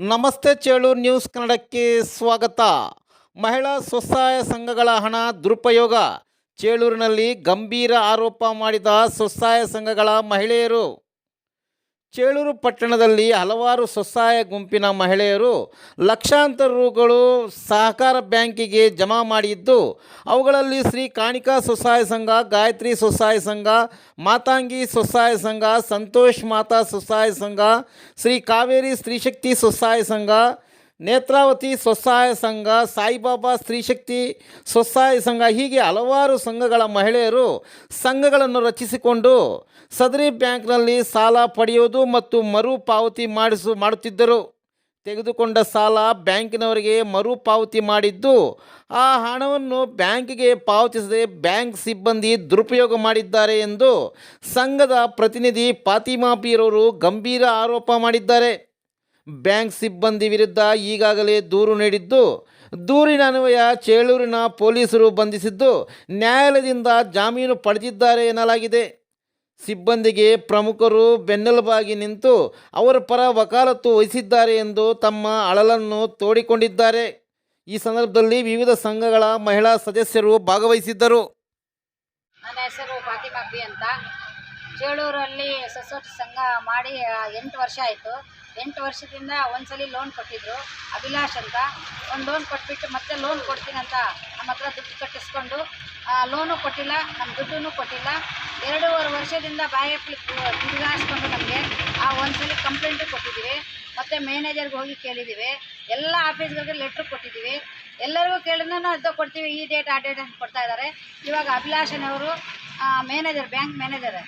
ನಮಸ್ತೆ ಚೇಳೂರು ನ್ಯೂಸ್ ಕನ್ನಡಕ್ಕೆ ಸ್ವಾಗತ. ಮಹಿಳಾ ಸ್ವಸಹಾಯ ಸಂಘಗಳ ಹಣ ದುರುಪಯೋಗ. ಚೇಳೂರಿನಲ್ಲಿ ಗಂಭೀರ ಆರೋಪ ಮಾಡಿದ ಸ್ವಸಹಾಯ ಸಂಘಗಳ ಮಹಿಳೆಯರು. ಚೇಳೂರು ಪಟ್ಟಣದಲ್ಲಿ ಹಲವಾರು ಸ್ವಸಹಾಯ ಗುಂಪಿನ ಮಹಿಳೆಯರು ಲಕ್ಷಾಂತರ ರುಗಳು ಸಹಕಾರ ಬ್ಯಾಂಕಿಗೆ ಜಮಾ ಮಾಡಿದ್ದು, ಅವುಗಳಲ್ಲಿ ಶ್ರೀ ಕಾಣಿಕಾ ಸ್ವಸಹಾಯ ಸಂಘ, ಗಾಯತ್ರಿ ಸ್ವಸಹಾಯ ಸಂಘ, ಮಾತಾಂಗಿ ಸ್ವಸಹಾಯ ಸಂಘ, ಸಂತೋಷ್ ಮಾತಾ ಸ್ವಸಹಾಯ ಸಂಘ, ಶ್ರೀ ಕಾವೇರಿ ಸ್ತ್ರೀಶಕ್ತಿ ಸ್ವಸಹಾಯ ಸಂಘ ನೇತ್ರಾವತಿ ಸ್ವಸಹಾಯ ಸಂಘ, ಸಾಯಿಬಾಬಾ ಸ್ತ್ರೀಶಕ್ತಿ ಸ್ವಸಹಾಯ ಸಂಘ, ಹೀಗೆ ಹಲವಾರು ಸಂಘಗಳ ಮಹಿಳೆಯರು ಸಂಘಗಳನ್ನು ರಚಿಸಿಕೊಂಡು ಸದರಿ ಬ್ಯಾಂಕ್ನಲ್ಲಿ ಸಾಲ ಪಡೆಯೋದು ಮತ್ತು ಮರುಪಾವತಿ ಮಾಡಿಸು, ಮಾಡುತ್ತಿದ್ದರು. ತೆಗೆದುಕೊಂಡ ಸಾಲ ಬ್ಯಾಂಕಿನವರಿಗೆ ಮರುಪಾವತಿ ಮಾಡಿದ್ದು, ಆ ಹಣವನ್ನು ಬ್ಯಾಂಕಿಗೆ ಪಾವತಿಸದೆ ಬ್ಯಾಂಕ್ ಸಿಬ್ಬಂದಿ ದುರುಪಯೋಗ ಮಾಡಿದ್ದಾರೆ ಎಂದು ಸಂಘದ ಪ್ರತಿನಿಧಿ ಫಾತಿಮಾ ಬೀರವರು ಗಂಭೀರ ಆರೋಪ ಮಾಡಿದ್ದಾರೆ. ಬ್ಯಾಂಕ್ ಸಿಬ್ಬಂದಿ ವಿರುದ್ಧ ಈಗಾಗಲೇ ದೂರು ನೀಡಿದ್ದು, ದೂರಿನ ಅನ್ವಯ ಚೇಳೂರಿನ ಪೊಲೀಸರು ಬಂಧಿಸಿದ್ದು, ನ್ಯಾಯಾಲಯದಿಂದ ಜಾಮೀನು ಪಡೆದಿದ್ದಾರೆ ಎನ್ನಲಾಗಿದೆ. ಸಿಬ್ಬಂದಿಗೆ ಪ್ರಮುಖರು ಬೆನ್ನೆಲುಬಾಗಿ ನಿಂತು ಅವರ ಪರ ವಕಾಲತ್ತು ವಹಿಸಿದ್ದಾರೆ ಎಂದು ತಮ್ಮ ಅಳಲನ್ನು ತೋಡಿಕೊಂಡಿದ್ದಾರೆ. ಈ ಸಂದರ್ಭದಲ್ಲಿ ವಿವಿಧ ಸಂಘಗಳ ಮಹಿಳಾ ಸದಸ್ಯರು ಭಾಗವಹಿಸಿದ್ದರು. ನನ್ನ ಹೆಸರು ಫಾತಿಮಾ ಅಂತ. ಚೇಳೂರಲ್ಲಿ ಸಂಘ ಮಾಡಿ ಎಂಟು ವರ್ಷ ಆಯಿತು. ಎಂಟು ವರ್ಷದಿಂದ ಒಂದ್ಸಲಿ ಲೋನ್ ಕೊಟ್ಟಿದ್ರು. ಅಭಿಲಾಷ್ ಅಂತ. ಒಂದು ಲೋನ್ ಕೊಟ್ಬಿಟ್ಟು ಮತ್ತೆ ಲೋನ್ ಕೊಡ್ತೀನಂತ ನಮ್ಮ ಹತ್ರ ದುಡ್ಡು ಕಟ್ಟಿಸ್ಕೊಂಡು ಲೋನು ಕೊಟ್ಟಿಲ್ಲ ನಮ್ಮ ದುಡ್ಡೂ ಕೊಟ್ಟಿಲ್ಲ. ಎರಡೂವರೆ ವರ್ಷದಿಂದ ಬಾಯಪ್ಪಲಿ ತಿರುಗಾಡಿಸ್ಕೊಂಡು ನಮಗೆ ಆ ಒಂದ್ಸಲಿ ಕಂಪ್ಲೇಂಟು ಕೊಟ್ಟಿದ್ದೀವಿ. ಮತ್ತು ಮ್ಯಾನೇಜರ್ಗೆ ಹೋಗಿ ಕೇಳಿದ್ದೀವಿ. ಎಲ್ಲ ಆಫೀಸ್ಗಳಿಗೆ ಲೆಟ್ರ್ ಕೊಟ್ಟಿದ್ದೀವಿ. ಎಲ್ಲರಿಗೂ ಕೇಳಿದ್ರೂ ಅದ ಕೊಡ್ತೀವಿ ಈ ಡೇಟ್ ಆ ಡೇಟ್ ಅಂತ ಕೊಡ್ತಾ ಇದ್ದಾರೆ. ಇವಾಗ ಅಭಿಲಾಷನವರು ಮ್ಯಾನೇಜರ್ ಬ್ಯಾಂಕ್ ಮ್ಯಾನೇಜರ್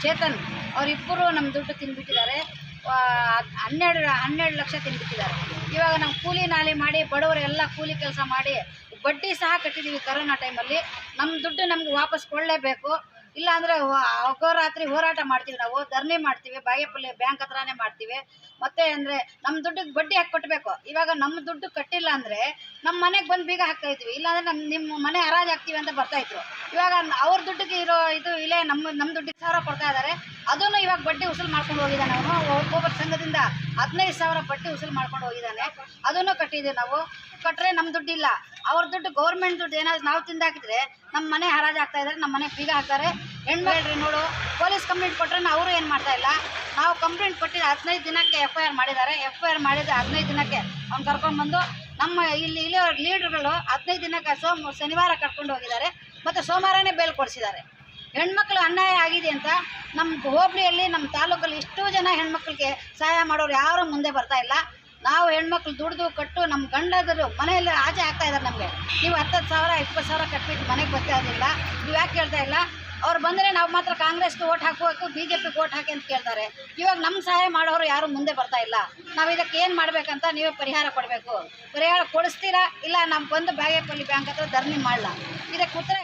ಚೇತನ್ ಅವರಿಬ್ಬರು ನಮ್ಮ ದುಡ್ಡು ತಿಂದ್ಬಿಟ್ಟಿದ್ದಾರೆ ಆ, ಹನ್ನೆರಡು ಹನ್ನೆರಡು ಲಕ್ಷ ತಿನ್ಬಿಟ್ಟಿದ್ದಾರೆ. ಇವಾಗ ನಾವು ಕೂಲಿ ನಾಲಿ ಮಾಡಿ ಬಡವರೆಲ್ಲ ಕೂಲಿ ಕೆಲಸ ಮಾಡಿ, ಬಡ್ಡಿ ಸಹ ಕಟ್ಟಿದ್ದೀವಿ ಕರೋನಾ ಟೈಮಲ್ಲಿ. ನಮ್ಮ ದುಡ್ಡು ನಮ್ಗೆ ವಾಪಸ್ ಕೊಡಲೇಬೇಕು. ಇಲ್ಲ ಅಂದರೆ ಅಹೋರಾತ್ರಿ ಹೋರಾಟ ಮಾಡ್ತೀವಿ ನಾವು ಧರಣಿ ಮಾಡ್ತೀವಿ, ಬಾಗೇಪಲ್ಲಿ ಬ್ಯಾಂಕ್ ಹತ್ರನೇ ಮಾಡ್ತೀವಿ. ಮತ್ತೆ ಅಂದರೆ ನಮ್ಮ ದುಡ್ಡಿಗೆ ಬಡ್ಡಿ ಹಾಕಿ ಕೊಟ್ಟಬೇಕು ಇವಾಗ ನಮ್ಮ ದುಡ್ಡು ಕಟ್ಟಿಲ್ಲ ಅಂದರೆ ನಮ್ಮ ಮನೆಗೆ ಬಂದು ಬೀಗ ಹಾಕ್ತಾ ಇದ್ವಿ. ಇಲ್ಲಾಂದರೆ ನಮ್ಮ ನಿಮ್ಮ ಮನೆ ಹರಾಜು ಹಾಕ್ತೀವಿ ಅಂತ ಬರ್ತಾಯಿದ್ರು ಇವಾಗ ಅವ್ರ ದುಡ್ಡಿಗೆ ಇರೋ ಇದು ಇಲ್ಲೇ ನಮ್ಮ ನಮ್ಮ ದುಡ್ಡಿಗೆ ಸಾವಿರ ಕೊಡ್ತಾ ಇದ್ದಾರೆ. ಅದನ್ನು ಇವಾಗ ಬಡ್ಡಿ ವಸೂಲು ಮಾಡ್ಕೊಂಡು ಹೋಗಿದ್ದಾನೆ ಅವನು. ಒಬ್ಬೊಬ್ಬರ ಸಂಘದಿಂದ ಹದಿನೈದು ಸಾವಿರ ಬಡ್ಡಿ ವಸೂಲು ಮಾಡ್ಕೊಂಡು ಹೋಗಿದ್ದಾನೆ. ಅದನ್ನು ಕಟ್ಟಿದ್ದೀವಿ ನಾವು. ಕಟ್ಟರೆ ನಮ್ಮ ದುಡ್ಡಿಲ್ಲ. ಅವ್ರ ದುಡ್ಡು ಗೌರ್ಮೆಂಟ್ ದುಡ್ಡು ಏನಾದ್ರು ನಾವು ತಿಂದಾಕಿದ್ರೆ ನಮ್ಮ ಮನೆ ಹರಾಜು ಆಗ್ತಾ ಇದ್ದಾರೆ ನಮ್ಮ ಮನೆ ಫೀಗ ಹಾಕ್ತಾರೆ. ಹೆಣ್ಣು ಹೇಳ್ರಿ ನೋಡು ಪೊಲೀಸ್ ಕಂಪ್ಲೇಂಟ್ ಕೊಟ್ಟರೆ ಅವರು ಏನು ಮಾಡ್ತಾ ಇಲ್ಲ. ನಾವು ಕಂಪ್ಲೇಂಟ್ ಕೊಟ್ಟಿದ್ದು ಹದಿನೈದು ದಿನಕ್ಕೆ ಎಫ್ ಐ ಆರ್ ಮಾಡಿದ್ದಾರೆ. ಎಫ್ ಐ ಆರ್ ಮಾಡಿದ ಹದಿನೈದು ದಿನಕ್ಕೆ ಅವ್ನು ಕರ್ಕೊಂಡ್ಬಂದು ನಮ್ಮ ಇಲ್ಲಿ ಇಲ್ಲಿ ಲೀಡ್ರುಗಳು ಹದಿನೈದು ದಿನಕ್ಕೆ ಸೋಮ ಶನಿವಾರ ಕರ್ಕೊಂಡು ಹೋಗಿದ್ದಾರೆ. ಮತ್ತು ಸೋಮವಾರನೇ ಬೇಲ್ ಕೊಡಿಸಿದ್ದಾರೆ. ಹೆಣ್ಮಕ್ಳು ಅನ್ಯಾಯ ಆಗಿದೆ ಅಂತ ನಮ್ಮ ಹೋಬಳಿಯಲ್ಲಿ ನಮ್ಮ ತಾಲೂಕಲ್ಲಿ ಇಷ್ಟೋ ಜನ ಹೆಣ್ಮಕ್ಳಿಗೆ ಸಹಾಯ ಮಾಡೋರು ಯಾರೂ ಮುಂದೆ ಬರ್ತಾ ಇಲ್ಲ. ನಾವು ಹೆಣ್ಮಕ್ಳು ದುಡ್ದು ಕಟ್ಟು ನಮ್ಮ ಗಂಡದರು ಮನೆಯಲ್ಲಿ ಆಚೆ ಆಗ್ತಾ ಇದ್ದಾರೆ ನಮಗೆ. ನೀವು ಹತ್ತತ್ತು ಸಾವಿರ, ಇಪ್ಪತ್ತು ಸಾವಿರ ಕಟ್ಬಿಟ್ಟು ಮನೆಗೆ ಬರ್ತಾ ಇರಲಿಲ್ಲ ನೀವು ಯಾಕೆ ಕೇಳ್ತಾ ಇಲ್ಲ? ಅವ್ರು ಬಂದರೆ ನಾವು ಮಾತ್ರ ಕಾಂಗ್ರೆಸ್ಗೆ ಓಟ್ ಹಾಕಬೇಕು ಬಿ ಜೆ ಓಟ್ ಹಾಕಿ ಅಂತ ಕೇಳ್ತಾರೆ. ಇವಾಗ ನಮ್ಮ ಸಹಾಯ ಮಾಡೋರು ಯಾರು ಮುಂದೆ ಬರ್ತಾ ಇಲ್ಲ. ನಾವು ಇದಕ್ಕೆ ಏನು ಮಾಡಬೇಕಂತ ನೀವೇ ಪರಿಹಾರ ಕೊಡಬೇಕು. ಪರಿಹಾರ ಕೊಡಿಸ್ತೀರಾ? ಇಲ್ಲ ನಮ್ಮ ಬಂದು ಬಾಗೇಪಲ್ಲಿ ಬ್ಯಾಂಕ್ ಹತ್ರ ಧರಣಿ ಮಾಡಲ್ಲ ಇದಕ್ಕೆ ಉತ್ತರ